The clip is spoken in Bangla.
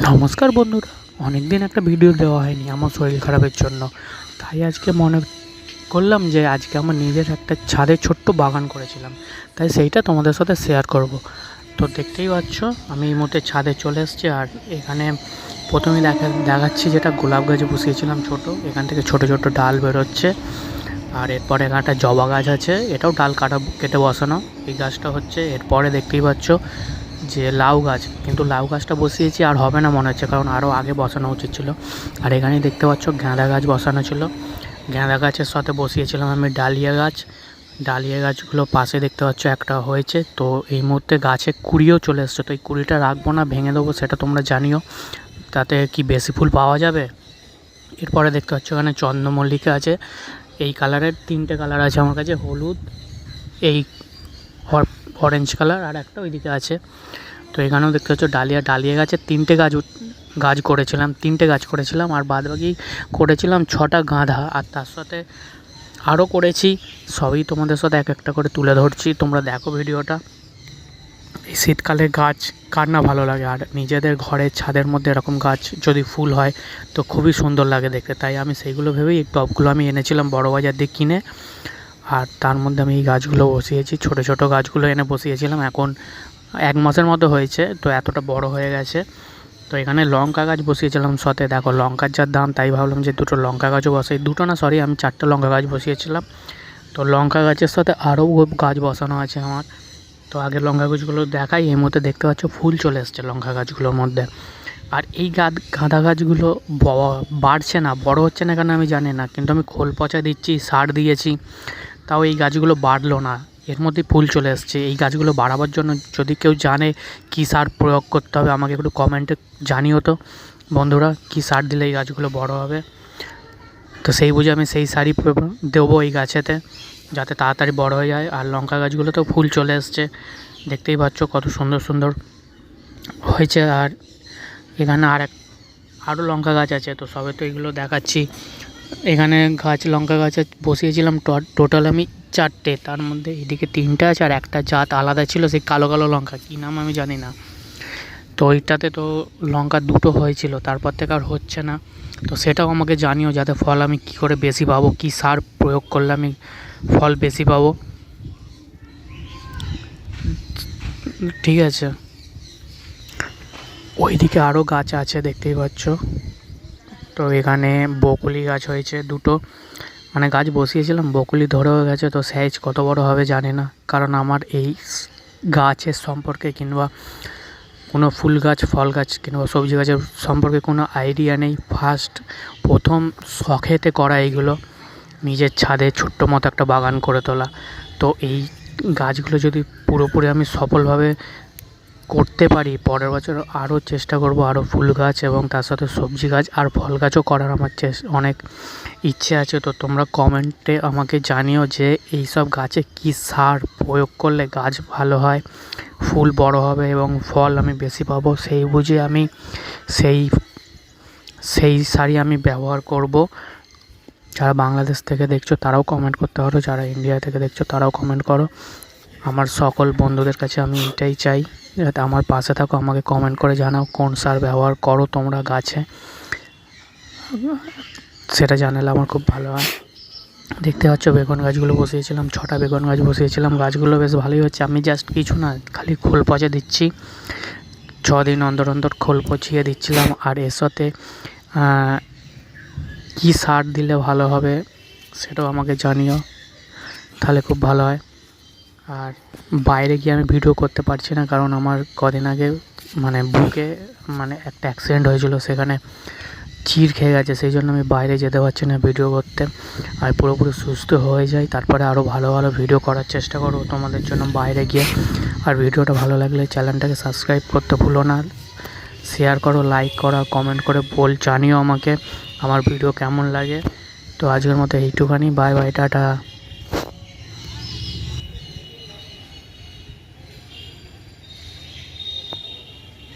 নমস্কার বন্ধুরা অনেক দিন একটা ভিডিও দেওয়া হয়নি আমার শরীর খারাপের জন্য। তাই আজকে মনে করলাম যে আজকে আমার নিজের একটা ছাদে ছোট্ট বাগান করেছিলাম। তাই সেইটা তোমাদের সাথে শেয়ার করব। তো দেখতেই পাচ্ছ, আমি এই মুহূর্তে ছাদে চলে এসেছি আর এখানে প্রথমে দেখা দেখাচ্ছি যেটা গোলাপ গাছ বসিয়েছিলাম ছোট, এখান থেকে ছোট ছোট ডাল বেরোচ্ছে। আর এরপরে এখানে একটা জবা গাছ আছে, এটাও ডাল কাটা, কেটে বসানো। এই গাছটা হচ্ছে, এরপরে দেখতেই পাচ্ছ যে লাউ গাছ, কিন্তু লাউ গাছটা বসিয়েছি আর হবে না মনে হচ্ছে, কারণ আরও আগে বসানো উচিত ছিল। আর এখানেই দেখতে পাচ্ছ গাঁদা গাছ বসানো ছিল। গাঁদা গাছের সাথে বসিয়েছিলাম আমি ডালিয়া গাছ। ডালিয়া গাছগুলো পাশে দেখতে পাচ্ছ একটা হয়েছে। তো এই মুহূর্তে গাছে কুড়িও চলে এসছে। তো এই কুড়িটা রাখব না, ভেঙে দেবো, সেটা তোমরা জানিও। তাতে কি বেশি ফুল পাওয়া যাবে? এরপরে দেখতে পাচ্ছ এখানে চন্দ্রমল্লিকা আছে। এই কালারের তিনটে কালার আছে আমার কাছে, হলুদ, এই অরেঞ্জ কালার আর একটা ওইদিকে আছে। তো এখানেও দেখতে পাচ্ছ ডালিয়া ডালিয়া গাছের তিনটে গাছ গাছ করেছিলাম, তিনটে গাছ করেছিলাম আর বাদ বাকি করেছিলাম ছটা গাঁদা আর তার সাথে আরও করেছি, সবই তোমাদের সাথে এক একটা করে তুলে ধরছি, তোমরা দেখো ভিডিওটা। এই শীতকালে গাছ কার না ভালো লাগে? আর নিজেদের ঘরের ছাদের মধ্যে এরকম গাছ যদি ফুল হয় তো খুবই সুন্দর লাগে দেখতে। তাই আমি সেইগুলো ভেবেই এই টবগুলো আমি এনেছিলাম বড় বাজার দিয়ে কিনে। আর তার মধ্যে আমি এই গাছগুলো বসিয়েছি। ছোট ছোট গাছগুলো এনে বসিয়েছিলাম। এখন এক মাসের মতো হয়েছে, তো এতটা বড় হয়ে গেছে। তো এখানে লঙ্কা গাছ বসিয়েছিলাম সাথে। দেখো, লঙ্কার যার দাম, তাই ভাবলাম যে দুটো লঙ্কা গাছও বসাই। দুটো না সরি আমি চারটে লঙ্কা গাছ বসিয়েছিলাম। তো লঙ্কা গাছের সাথে আরও গাছ বসানো আছে আমার। তো আগে লঙ্কা গাছগুলো দেখাই, এই মুহূর্তে দেখতে পাচ্ছ ফুল চলে এসছে লঙ্কা গাছগুলোর মধ্যে। আর এই গাছ গাঁদা গাছগুলো বাড়ছে না, বড় হচ্ছে না কেন আমি জানি না, কিন্তু আমি খোল পচা দিচ্ছি, সার দিয়েছি। তাও এই গাছগুলো বাড়লো না। এর মধ্যে ফুল চলে এসছে। এই গাছগুলো বাড়াবার জন্য যদি কেউ জানে কী সার প্রয়োগ করতে হবে, আমাকে একটু কমেন্টে জানিও তো। বন্ধুরা, কী সার দিলে এই গাছগুলো বড় হবে? তো সেই বুঝে আমি সেই সারই দেবো এই গাছেতে, যাতে তাড়াতাড়ি বড় হয়ে যায়। আর লঙ্কা গাছগুলো তো ফুল চলে এসছে। দেখতেই পাচ্ছ কত সুন্দর সুন্দর হয়েছে। আর এখানে আর এক, আরও লঙ্কা গাছ আছে, তো সবে তো এগুলো দেখাচ্ছি। এখানে গাছ, লঙ্কা গাছ বসিয়েছিলাম টোটাল আমি চারটে। তার মধ্যে এদিকে তিনটে আছে, আর একটা জাত আলাদা ছিল, সেই কালো কালো লঙ্কা। কী নাম আমি জানি না। তো ওইটাতে তো লঙ্কা দুটো হয়েছিল, তারপর থেকে আর হচ্ছে না। তো সেটাও আমাকে জানিও, যাতে ফল আমি কী করে বেশি পাবো, কী সার প্রয়োগ করলে আমি ফল বেশি পাবো। ঠিক আছে। ওইদিকে আরও গাছ আছে, দেখতেই পাচ্ছ। তো এখানে বকুলি গাছ হয়েছে দুটো। মানে গাছ বসিয়েছিলাম, বকুলি ধরেও গেছে, তো সাইজ কত বড় হবে জানি না। কারণ আমার এই গাছের সম্পর্কে কিংবা কোনো ফুল গাছ, ফল গাছ কিংবা সবজি গাছের সম্পর্কে কোনো আইডিয়া নেই। ফার্স্ট প্রথম শখেতে করা এইগুলো, নিজের ছাদে ছোট্ট মতো একটা বাগান করে তোলা। তো এই গাছগুলো যদি পুরোপুরি আমি সফলভাবে করতে পারি। পরের বছর আরও চেষ্টা করব আরও ফুল গাছ এবং তার সাথে সবজি গাছ আর ফল গাছও করার আমার অনেক ইচ্ছে আছে। তো তোমরা কমেন্টে আমাকে জানিও যে এই সব গাছে কী সার প্রয়োগ করলে গাছ ভালো হয়, ফুল বড় হবে এবং ফল আমি বেশি পাবো সেই বুঝে আমি সেই সেই সারই আমি ব্যবহার করব। যারা বাংলাদেশ থেকে দেখছ তারাও কমেন্ট করতে পারো। যারা ইন্ডিয়া থেকে দেখছ তারাও কমেন্ট করো। আমার সকল বন্ধুদের কাছে আমি এটাই চাই। যাতে আমার পাশে থাকো, আমাকে কমেন্ট করে জানাও কোন সার ব্যবহার করো তোমরা গাছে। সেটা জানালে আমার খুব ভালো হয়। দেখতে পাচ্ছ, বেগুন গাছগুলো বসিয়েছিলাম, ছটা বেগুন গাছ বসিয়েছিলাম, গাছগুলো বেশ ভালোই হচ্ছে। আমি জাস্ট কিছু না, খালি খোল পচে দিচ্ছি। ছ দিন অন্তর অন্তর খোল পচিয়ে দিচ্ছিলাম। আর এর সাথে কী সার দিলে ভালো হবে, সেটাও আমাকে জানিও, তাহলে খুব ভালো হয়। আর বাইরে গিয়ে আমি ভিডিও করতে পারছি না, কারণ আমার কদিন আগে মানে বুকে মানে একটা অ্যাক্সিডেন্ট হয়েছিল, সেখানে চির খেয়ে গেছে, সেই জন্য আমি বাইরে যেতে পারছি না ভিডিও করতে। আর পুরোপুরি সুস্থ হয়ে যাই, তারপরে আরও ভালো ভালো ভিডিও করার চেষ্টা করব তোমাদের জন্য বাইরে গিয়ে। আর ভিডিওটা ভালো লাগলে চ্যানেলটাকে সাবস্ক্রাইব করতে ভুলো না শেয়ার করো লাইক করো কমেন্ট করে বল, জানিও আমাকে, আমার ভিডিও কেমন লাগে। তো আজকের মতো এইটুখানি বাই বাই টাটা।